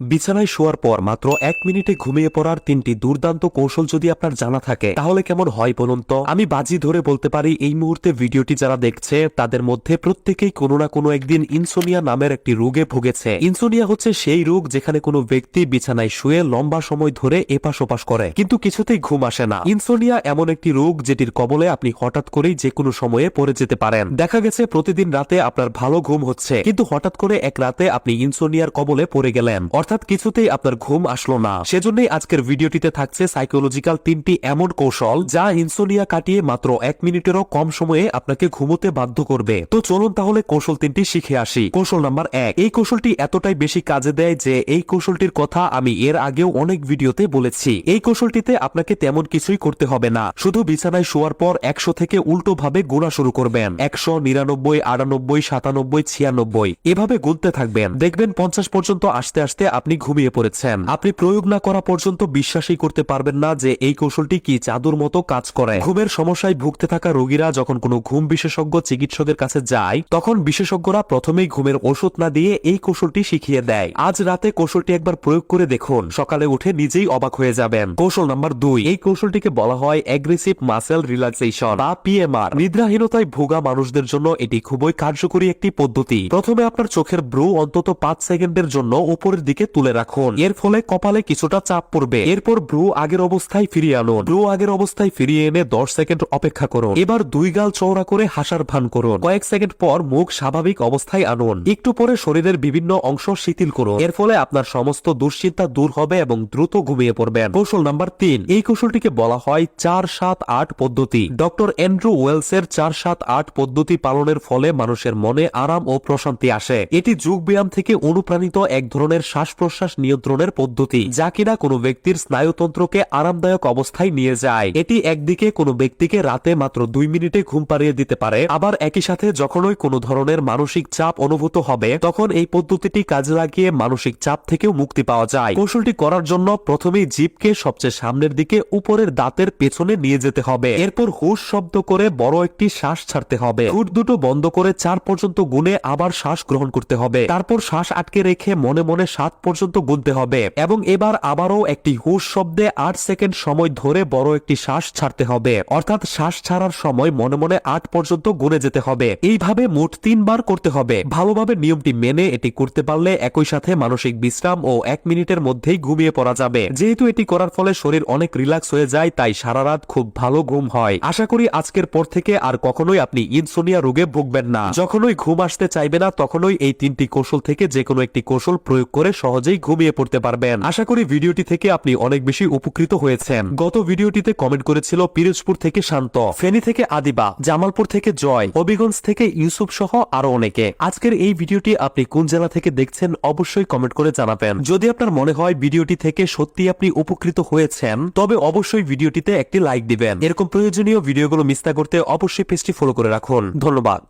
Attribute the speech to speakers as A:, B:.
A: বিছানায় শোয়ার পর মাত্র এক মিনিটে ঘুমিয়ে পড়ার তিনটি দুর্দান্ত কৌশল যদি আপনার জানা থাকে, তাহলে কেমন হয় বলুন তো? আমি বাজি ধরে বলতে পারি, এই মুহূর্তে ভিডিওটি যারা দেখছে, তাদের মধ্যে প্রত্যেকেই কোনো না কোনো একদিন ইনসোনিয়া নামের একটি রোগে ভুগেছে। ইনসোনিয়া হচ্ছে সেই রোগ যেখানে কোনো ব্যক্তি বিছানায় শুয়ে লম্বা সময় ধরে এপাশ ওপাশ করে, কিন্তু কিছুতেই ঘুম আসে না। ইনসোনিয়া এমন একটি রোগ যেটির কবলে আপনি হঠাৎ করেই যে কোনো সময়ে পড়ে যেতে পারেন। দেখা গেছে, প্রতিদিন রাতে আপনার ভালো ঘুম হচ্ছে, কিন্তু হঠাৎ করে এক রাতে আপনি ইনসোনিয়ার কবলে পড়ে গেলেন। অর্থাৎ কিছুতেই আপনার ঘুম আসলো না। সেজন্যই আজকের ভিডিওটিতে থাকছে সাইকোলজিক্যাল তিনটি এমন কৌশল যা ইনসোনিয়া কাটিয়ে মাত্র এক মিনিটেরও কম সময়ে আপনাকে ঘুমোতে বাধ্য করবে। তো চলুন তাহলে কৌশল তিনটি শিখে আসি। কৌশল নাম্বার এক। এই কৌশলটি এতটাই বেশি কাজে দেয় যে এই কৌশলটির কথা আমি এর আগেও অনেক ভিডিওতে বলেছি। এই কৌশলটিতে আপনাকে তেমন কিছুই করতে হবে না। শুধু বিছানায় শোয়ার পর একশো থেকে উল্টো ভাবে গোনা শুরু করবেন। একশো, নিরানব্বই, আটানব্বই, সাতানব্বই, ছিয়ানব্বই। এভাবে গুনতে থাকবেন। দেখবেন পঞ্চাশ পর্যন্ত আসতে আসতে আপনি ঘুমিয়ে পড়েছেন। আপনি প্রয়োগ না করা পর্যন্ত বিশ্বাসই করতে পারবেন না যে এই কৌশলটি কি চাদুর মতো কাজ করে। ঘুমের সমস্যায় ভুগতে থাকা রোগীরা যখন কোনো ঘুম বিশেষজ্ঞ চিকিৎসকের কাছে যায়, তখন বিশেষজ্ঞরা প্রথমেই ঘুমের ওষুধ না দিয়ে এই কৌশলটি শিখিয়ে দেয়। আজ রাতে কৌশলটি একবার প্রয়োগ করে দেখুন। সকালে উঠে নিজেই অবাক হয়ে যাবেন। কৌশল নাম্বার দুই। এই কৌশলটিকে বলা হয় অ্যাগ্রেসিভ মাসেল রিল্যাক্সেশন বা পিএমআর নিদ্রাহীনতায় ভোগা মানুষদের জন্য এটি খুবই কার্যকরী একটি পদ্ধতি। প্রথমে আপনার চোখের ব্রু অন্তত পাঁচ সেকেন্ডের জন্য উপরের দিকে তুলে রাখুন। এর ফলে কপালে কিছুটা চাপ পড়বে। এরপর ব্রু আগের অবস্থায় ফিরিয়ে আনুন। ব্রু আগের অবস্থায় ফিরিয়ে এনে দশ সেকেন্ড অপেক্ষা করুন। এবার দুই গাল চওড়া করে হাসার ভান করুন। কয়েক সেকেন্ড পর মুখ স্বাভাবিক অবস্থায় আনুন। একটু পরে শরীরের বিভিন্ন অংশ শিথিল করুন। এর ফলে আপনার সমস্ত দুশ্চিন্তা দূর হবে এবং দ্রুত ঘুমিয়ে পড়বেন। কৌশল নাম্বার তিন। এই কৌশলটিকে বলা হয় চার সাত আট পদ্ধতি। ডক্টর অ্যান্ড্রু ওয়েলসের চার সাত আট পদ্ধতি পালনের ফলে মানুষের মনে আরাম ও প্রশান্তি আসে। এটি যোগ ব্যায়াম থেকে অনুপ্রাণিত এক ধরনের শ্বাস প্রশ্বাস নিয়ন্ত্রণের পদ্ধতি, যা কিনা কোনো ব্যক্তির স্নায়ুতন্ত্রকে আরামদায়ক অবস্থায় নিয়ে যায়। এটি একদিকে কোনো ব্যক্তিকে রাতে মাত্র দুই মিনিটে ঘুম পাড়িয়ে দিতে পারে, আবার একই সাথে যখনই কোনো ধরনের মানসিক চাপ অনুভূত হবে, তখন এই পদ্ধতিটি কাজে লাগিয়ে মানসিক চাপ থেকেও মুক্তি পাওয়া যায়। কৌশলটি করার জন্য প্রথমেই জিভকে সবচেয়ে সামনের দিকে উপরের দাঁতের পেছনে নিয়ে যেতে হবে। এরপর হুশ শব্দ করে বড় একটি শ্বাস ছাড়তে হবে। ঠোঁট দুটো বন্ধ করে চার পর্যন্ত গুনে আবার শ্বাস গ্রহণ করতে হবে। তারপর শ্বাস আটকে রেখে মনে মনে সাত পর্যন্ত গুনতে হবে এবং এবার আবারও একটি হুশ শব্দে আট সেকেন্ড সময় ধরে বড় একটি শ্বাস ছাড়তে হবে। অর্থাৎ শ্বাস ছাড়ার সময় মনে মনে আট পর্যন্ত গুনে যেতে হবে। এইভাবে মোট তিনবার করতে হবে। ভালোভাবে নিয়মটি মেনে এটি করতে পারলে একই সাথে মানসিক বিশ্রাম ও এক মিনিটের মধ্যেই ঘুমিয়ে পড়া যাবে। যেহেতু এটি করার ফলে শরীর অনেক রিল্যাক্স হয়ে যায়, তাই সারা রাত খুব ভালো ঘুম হয়। আশা করি আজকের পর থেকে আর কখনোই আপনি ইনসোনিয়া রোগে ভুগবেন না। যখনই ঘুম আসতে চাইবে না, তখনই এই তিনটি কৌশল থেকে যে কোনো একটি কৌশল প্রয়োগ করে সহজেই ঘুমিয়ে পড়তে পারবেন। আশা করি ভিডিওটি থেকে আপনি অনেক বেশি উপকৃত হয়েছেন। গত ভিডিওটিতে কমেন্ট করেছিল পিরোজপুর থেকে শান্ত, ফেনী থেকে আদিবা, জামালপুর থেকে জয়, হবিগঞ্জ থেকে ইউসুফ সহ আরও অনেকে। আজকের এই ভিডিওটি আপনি কোন জেলা থেকে দেখছেন অবশ্যই কমেন্ট করে জানাবেন। যদি আপনার মনে হয় ভিডিওটি থেকে সত্যি আপনি উপকৃত হয়েছেন, তবে অবশ্যই ভিডিওটিতে একটি লাইক দিবেন। এরকম প্রয়োজনীয় ভিডিওগুলো মিস না করতে অবশ্যই পেজটি ফলো করে রাখুন। ধন্যবাদ।